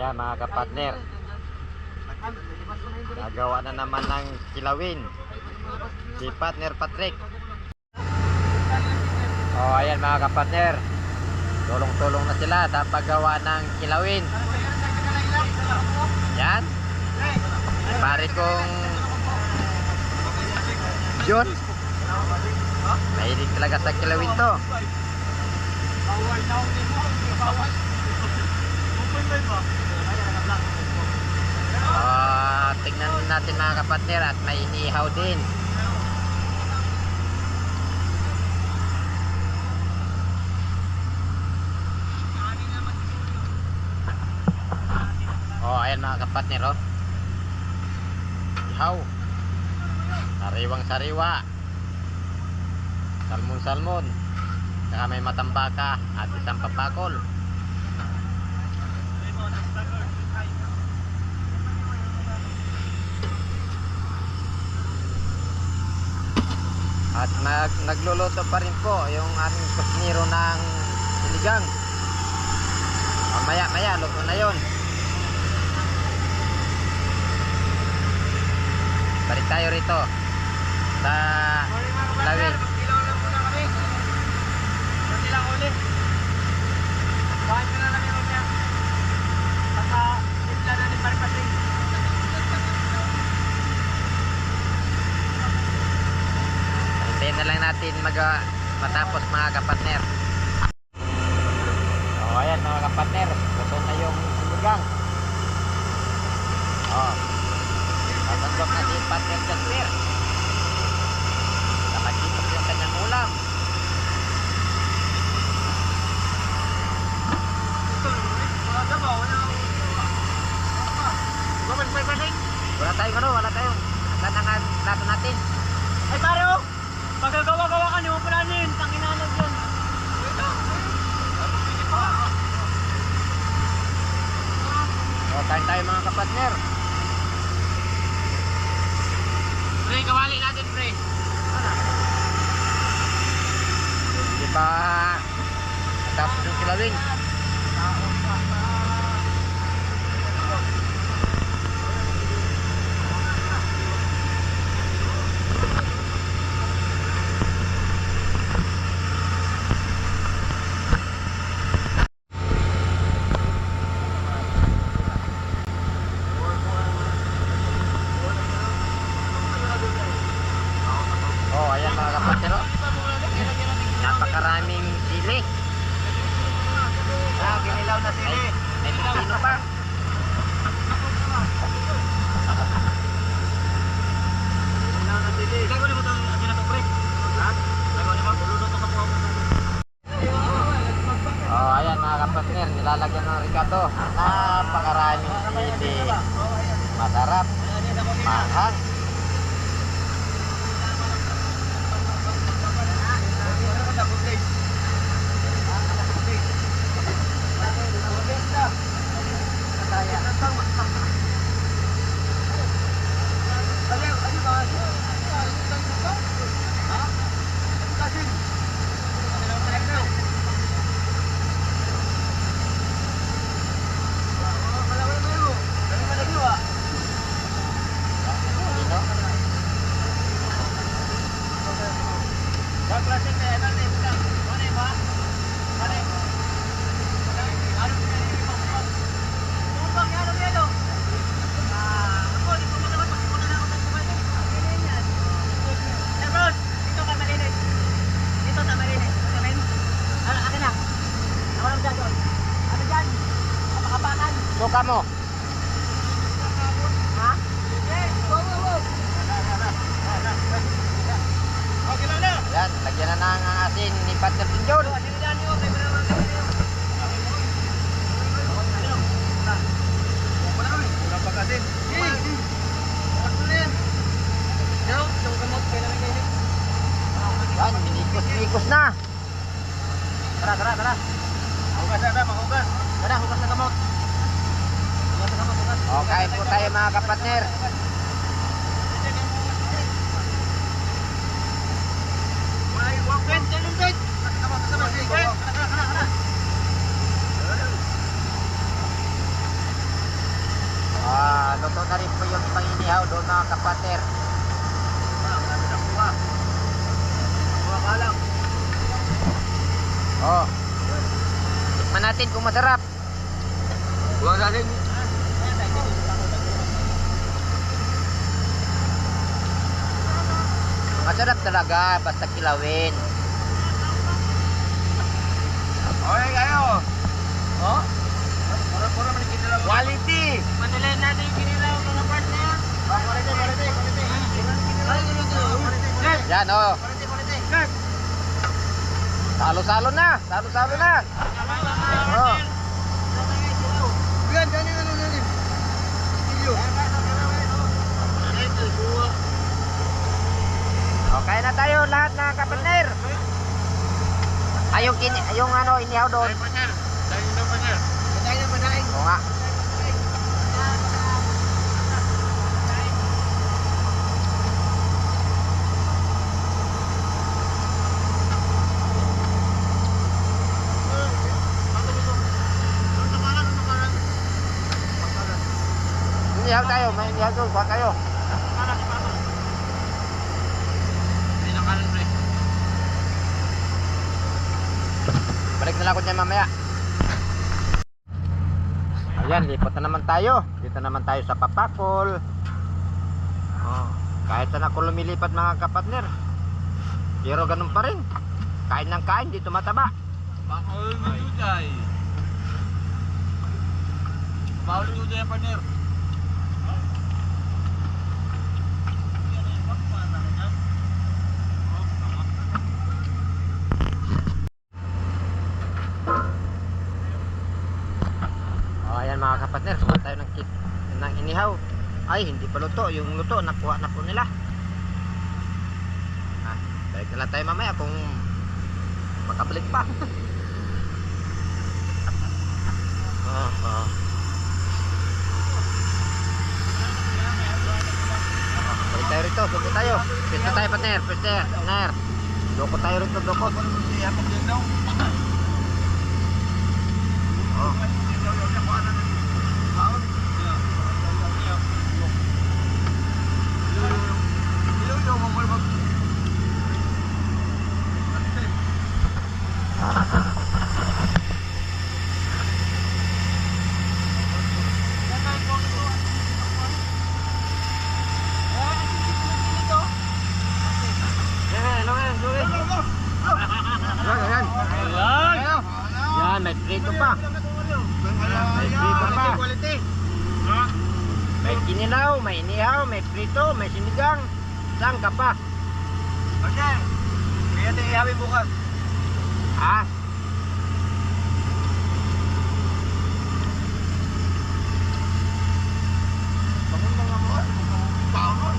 Ayan mga kapatner. Nagawa na naman ng kilawin. Si partner Patrick. Oh, ayan mga kapatner. Tulong-tulong na sila sa paggawa ng kilawin. Yan. Pare kong John. Mahilig talaga sa kilawin to. Ah, tignan natin mga kapatner at may inihaw din. Oh, ayan mga kapatner oh. Ihaw. Sariwang sariwa. Salmon salmon. Saka may matambaka at isang papakol. At nag, nagluluto pa rin po yung aming kusinero ng sinigang. Mamaya maya, luto na yon. Balik tayo rito sa Lawin. Hintayin na lang natin mag matapos mga kapatner. O ayan mga kapatner, luto na yung sinigang. O, Tatandok na si partner Jasper. Nakakitap yung kanyang ulam. Wala tayong ano, wala tayong tanangan plato natin. Ay pare oh! Pagkagawa-gawa ka, di mo pala yun. Panginanag yun. O, kain tayo mga kapatner. Pre, kawali natin pre. Di ba kilawin? Oh, ayan mga kapatner. oh. Napakaraming sili. Ah, kinilaw na may pipino pa. Kinilaw na sili. Lagaw ni mo itong ginatong pre. Ha? Lagaw ni mo? Luluto ka po. Oh, ayan mga kapatner, nilalagyan ng Ricardo. Napakaraming sili. Masarap. Mahang. Suka mo. Ha? Wow, wow, wow. Okay lang na. Yan, lagyan na ng asin ni Partner Tinjon. Yan, minikos-mikos na. Tara, tara, tara. Hugas na, kamot, hugas. O, kain po tayo mga kapatner. Tara. luto na rin po yung ibang inihaw doon mga kapater. Oh. Tikman natin kung masarap. Huwag natin. Masarap talaga basta kilawin. Okay kayo. Oh? Pura-pura man kinilaw. Quality. Manilay natin yung kinilaw mga partner. Quality, quality, quality. Quality, Yan oh. quality, quality. Salo-salo na. Salo-salo na. Oh. Yan, yan, yan, yan, yan. Ilyo. Okay na tayo lahat na kapartner. Ay, yung, kini, yung ano, inihaw doon. Oo nga. Inihaw tayo, may. Kuha tayo. Balik ako dyan mamaya. Ayan, lipat na naman tayo. Dito naman tayo sa Papakol. Oh, kahit saan ako lumilipat mga kapatner. Pero ganun pa rin. Kain ng kain, di tumataba. Bawal mo juday. Bawal juday, partner. Oh, kapatner, kuha tayo ng, kit, ng inihaw. Ay, hindi pa luto. Yung luto, nakuha na po nila. Ah, balik na lang tayo mamaya kung makabalik pa. oh. Oh, balik tayo rito, suko tayo. Pwesto tayo partner, pwesto partner. Doko tayo rito, doko. Oh. Yan, yan, yan, yan. Yan, Yan, prito pa. Prito pa. May kinilaw, may inihaw, may prito, may sinigang. Saan ka pa? Kaya tayo ihawin bukas. Ah, Bangun mga mo. Bangun.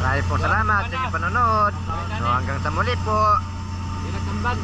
marami po salamat sa inyong panonood. So hanggang sa muli po. 慢